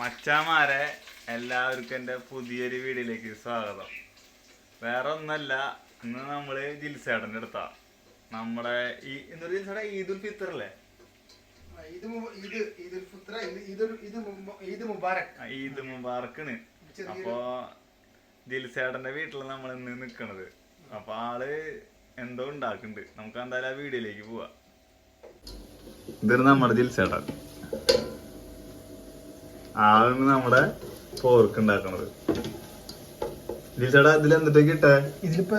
മച്ചാമാരെ എല്ലാവർക്കും എന്റെ പുതിയൊരു വീടിലേക്ക് സ്വാഗതം. വേറെ ഒന്നല്ല ഇന്ന് നമ്മൾ ജിൽസേടന്റെ അടുത്താ. നമ്മുടെ ഈ എന്തൊരു ജിൽസേട്ടാ ഈദുൽ ഫിത്തർ അല്ലേ? ഈദ് ഈദ് മുബാറക്കാണ് അപ്പോ ജിൽസേട്ടന്റെ വീട്ടിൽ നമ്മൾ ഇന്ന് നിക്കണത്. അപ്പൊ ആൾ എന്തോ ഉണ്ടാക്കുന്നുണ്ട്. നമുക്ക് എന്തായാലും ആ വീടിലേക്ക് പോവാ. ഇതൊരു നമ്മുടെ ജിൽസേട്ടൻ ആളാണ് നമ്മുടെ പോർക്ക് ഉണ്ടാക്കണത്. ജിൽസേട്ടാ ഇതിൽ എന്തൊക്കെ ഇട്ടേ? ഇതിലിപ്പോ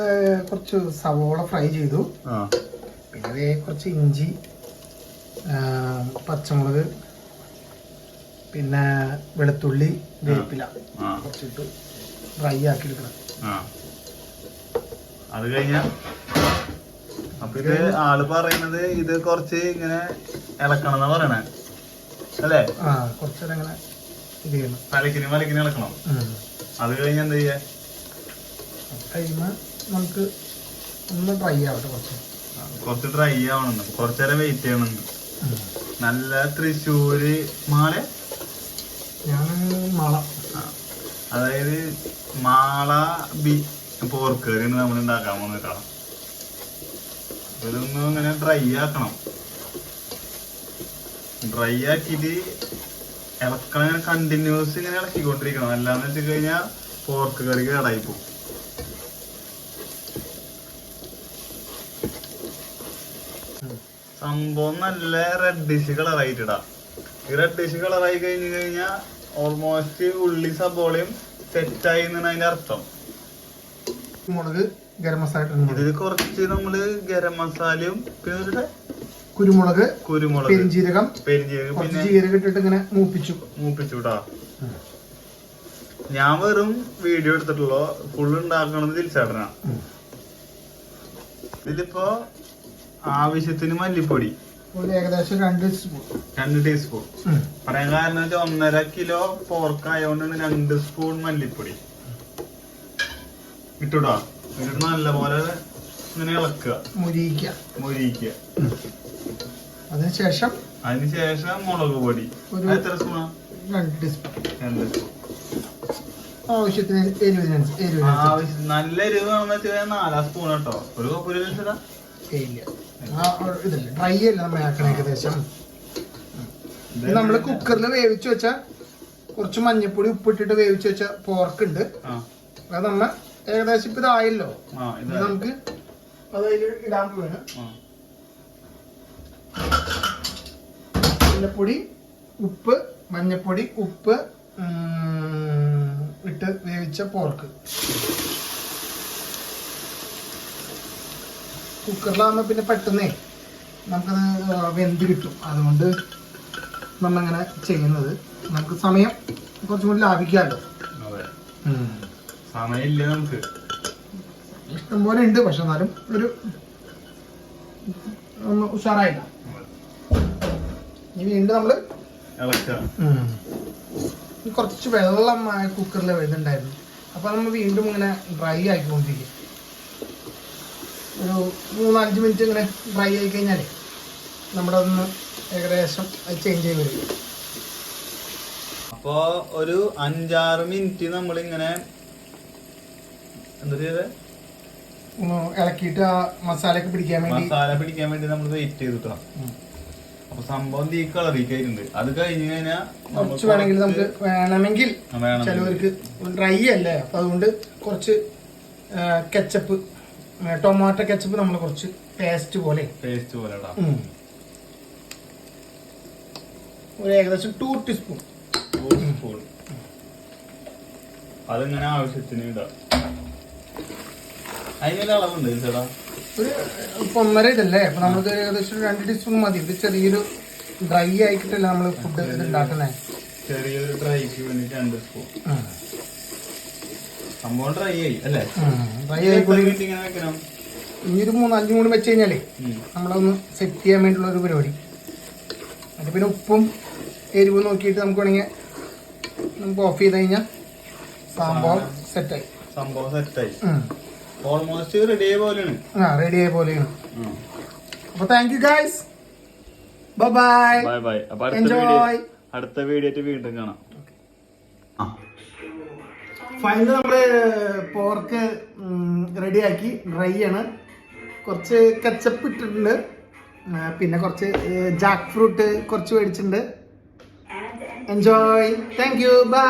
കുറച്ച് സവോള ഫ്രൈ ചെയ്തു. പിന്നെ കുറച്ച് ഇഞ്ചി പച്ചമുളക് പിന്നെ വെളുത്തുള്ളി വേപ്പില കുറച്ചിട്ട് ഫ്രൈ ആക്കി എടുക്കണം. അത് കഴിഞ്ഞ അപ്പൊ ഇത് ആൾ പറയുന്നത് ഇത് കുറച്ച് ഇങ്ങനെ ഇളക്കണം എന്നാ പറയണേ. അല്ലേ? ആ കുറച്ചേരം ചെയ്യണം മലക്കിന് ഇളക്കണം. അത് കഴിഞ്ഞ എന്താ ചെയ്യാ? അത് നമുക്ക് ഒന്ന് ഡ്രൈ ആവട്ടെ കുറച്ച്. കുറച്ച് ഡ്രൈ ആവണം കുറച്ചേരം വെയിറ്റ് ചെയ്യണം നല്ല തൃശ്ശൂര് മാല? ഞാൻ മാള. അതായത് മാള ബി പോർക്ക് കറിയാണ് നമ്മൾ ഉണ്ടാക്കാൻ പോകുന്ന അങ്ങനെ ഇതൊന്ന് ഇങ്ങനെ ഡ്രൈ ആക്കണം. ഡ്രൈ ആക്കിയിട്ട് ഇളക്കണം ഇങ്ങനെ കണ്ടിന്യൂസ് ഇങ്ങനെ ഇളക്കിക്കൊണ്ടിരിക്കണം. അല്ലാന്ന് വെച്ച് കഴിഞ്ഞാൽ പോർക്ക് കറി കേടായി പോകും സംഭവം നല്ല റെഡിഷ് കളറായിട്ടിടാ ഈ റെഡിഷ് കളറായി കഴിഞ്ഞു കഴിഞ്ഞാൽ ഓൾമോസ്റ്റ് ഉള്ളി സബോളയും സെറ്റായി എന്നാണ് അതിന്റെ അർത്ഥം. മുളക് ഗരം മസാല. ഇതിൽ കുറച്ച് നമ്മൾ ഗരം മസാലയും പിന്നെ കുരുമുളക് കുരുമുളക് പെരിഞ്ചീരകം കുറച്ച് ജീരകം ഇട്ടിട്ട് ഇങ്ങനെ മൂപ്പിച്ചു. മൂപ്പിച്ചുട്ടാ ഞാൻ വെറും വീഡിയോ എടുത്തിട്ടുള്ളൂ. ഫുള്ള് ഉണ്ടാക്കണത് തിരിച്ചേട്ടനാ. ഇതിലിപ്പോ ആവശ്യത്തിന് മല്ലിപ്പൊടി. ഒരു ഏകദേശം രണ്ട് സ്പൂൺ രണ്ട് ടീസ്പൂൺ പറയാൻ കാരണം വെച്ചാൽ ഒന്നര കിലോ പോർക്ക് ആയതുകൊണ്ടാണ് രണ്ട് സ്പൂൺ മല്ലിപ്പൊടി. ഇട്ടുടാ. എന്നിട്ട് നല്ലപോലെ ഇങ്ങനെ ഇളക്കുക. മുരിക്കുക മൊരിയിക്കുക അതിനുശേഷം അതിനുശേഷം മുളക് പൊടി. ഒരു- എത്ര സ്പൂണാ? രണ്ട് ടീസ്പൂൺ രണ്ട് സ്പൂൺ ആവശ്യത്തിന് എരിവിനനുസരിച്ച് എരിവിനനുസരിച്ച് നല്ല എരിവ് വേണമെന്ന് നാലാ സ്പൂൺ കേട്ടോ. ഒരു കപ്പ് ഒരു ഇല്ല. ഇതല്ല ഡ്രൈ അല്ല നമ്മൾ ആക്കണം ഏകദേശം. ഇത് നമ്മൾ കുക്കറിൽ വേവിച്ച് വെച്ച കുറച്ച് മഞ്ഞപ്പൊടി ഉപ്പിട്ടിട്ട് വേവിച്ച് വെച്ച പോർക്ക് ഉണ്ട് അത് നമ്മ ഏകദേശം ഇപ്പൊ ഇതായല്ലോ. നമുക്ക് അത് അതിൽ ഇടാൻ പോവാണ്. ആ മഞ്ഞപ്പൊടി ഉപ്പ് മഞ്ഞപ്പൊടി ഉപ്പ് ഇട്ട് വേവിച്ച പോർക്ക് കുക്കറിലാകുമ്പോൾ പിന്നെ പെട്ടെന്നേ നമുക്കത് വെന്ത് കിട്ടും. അതുകൊണ്ട് നമ്മളങ്ങനെ ചെയ്യുന്നത്. നമുക്ക് സമയം കുറച്ചും കൂടി ലാഭിക്കാമല്ലോ. സമയമില്ല നമുക്ക്. ഇഷ്ടം പോലെ ഉണ്ട് പക്ഷെ എന്നാലും ഒരു ഒന്ന് ഉഷാറായില്ല. ഇനി വീണ്ടും ഈ കുറച്ച് വെള്ളം ആ കുക്കറിൽ വരുന്നുണ്ടായിരുന്നു അപ്പൊ നമ്മൾ വീണ്ടും ഇങ്ങനെ ഡ്രൈ ആക്കിക്കൊണ്ടിരിക്കും ഒരു മൂന്നാലഞ്ച് മിനിറ്റ് ഇങ്ങനെ ഡ്രൈ ആയി കഴിഞ്ഞാൽ നമ്മുടെ ഒന്ന് ഏകദേശം അത് ചേഞ്ച് ചെയ്ത് വരും. അപ്പോ ഒരു അഞ്ചാറ് മിനിറ്റ് നമ്മൾ ഇങ്ങനെ ചെയ്തത് ഇളക്കിയിട്ട് ആ മസാലയൊക്കെ പിടിക്കാൻ വേണ്ടി മസാല പിടിക്കാൻ വേണ്ടി നമ്മൾ വെയിറ്റ് ചെയ്തിട്ടാണ്. അപ്പൊ സംഭവം ഈ കഴിഞ്ഞിട്ടുണ്ട് അത് കഴിഞ്ഞ് കഴിഞ്ഞാൽ കുറച്ച് വേണമെങ്കിൽ നമുക്ക് വേണമെങ്കിൽ വേണം ചിലവർക്ക് ഡ്രൈ അല്ലേ? അപ്പൊ അതുകൊണ്ട് കുറച്ച് കെച്ചപ്പ് ടൊമാറ്റോ കെച്ചപ്പ് നമ്മൾ കുറച്ച് പേസ്റ്റ് പോലെ. പേസ്റ്റ് പോലെ ഒരു ഏകദേശം ടു ടീസ്പൂൺ ടീസ്പൂൺ സ്പൂൺ അതിങ്ങനെ ആവശ്യത്തിന് ഇടാം? അതിനൊരു അളവുണ്ട് ചേട്ടാ. ഒരു ഇപ്പൊ ഒന്നര ഇതല്ലേ? അപ്പൊ നമുക്ക് ഏകദേശം ഒരു രണ്ട് ടീസ്പൂൺ മതി. ഇത് ചെറിയൊരു ഡ്രൈ ആയിട്ടല്ലേ നമ്മൾ ഫുഡ് ഇത് ഉണ്ടാക്കുന്നേ ചെറിയൊരു ഡ്രൈക്ക് രണ്ട് സ്പൂൺ സംഭവം ഡ്രൈ ആയി അല്ലേ? ഡ്രൈ ഇങ്ങനെ വെക്കണം. ഇനി ഒരു മൂന്നാലഞ്ച് കൂടി വെച്ച് കഴിഞ്ഞാലേ. നമ്മളൊന്ന് സെറ്റ് ചെയ്യാൻ വേണ്ടിയുള്ള ഒരു പരിപാടി. അത് പിന്നെ ഉപ്പും എരിവും നോക്കിയിട്ട് നമുക്ക് വേണമെങ്കിൽ നമുക്ക് ഓഫ് ചെയ്ത് കഴിഞ്ഞാൽ സംഭവം സെറ്റായി സംഭവം സെറ്റായി ഓൾമോസ്റ്റ് റെഡി ആയ പോലെയാണ്. ആ റെഡി ആയ പോലെയാണ്. അപ്പൊ thank you guys bye bye bye bye അപ്പൊ അടുത്ത. വീഡിയോ അടുത്ത വീഡിയോ വീണ്ടും കാണാം. ആ. ഫൈനൽ നമ്മൾ പോർക്ക് റെഡിയാക്കി ഡ്രൈ ആണ്. കുറച്ച് കച്ചപ്പ് ഇട്ടിട്ടുണ്ട്. പിന്നെ കുറച്ച് ജാക്ക് ഫ്രൂട്ട് കുറച്ച് മേടിച്ചിട്ടുണ്ട്. Enjoy thank you by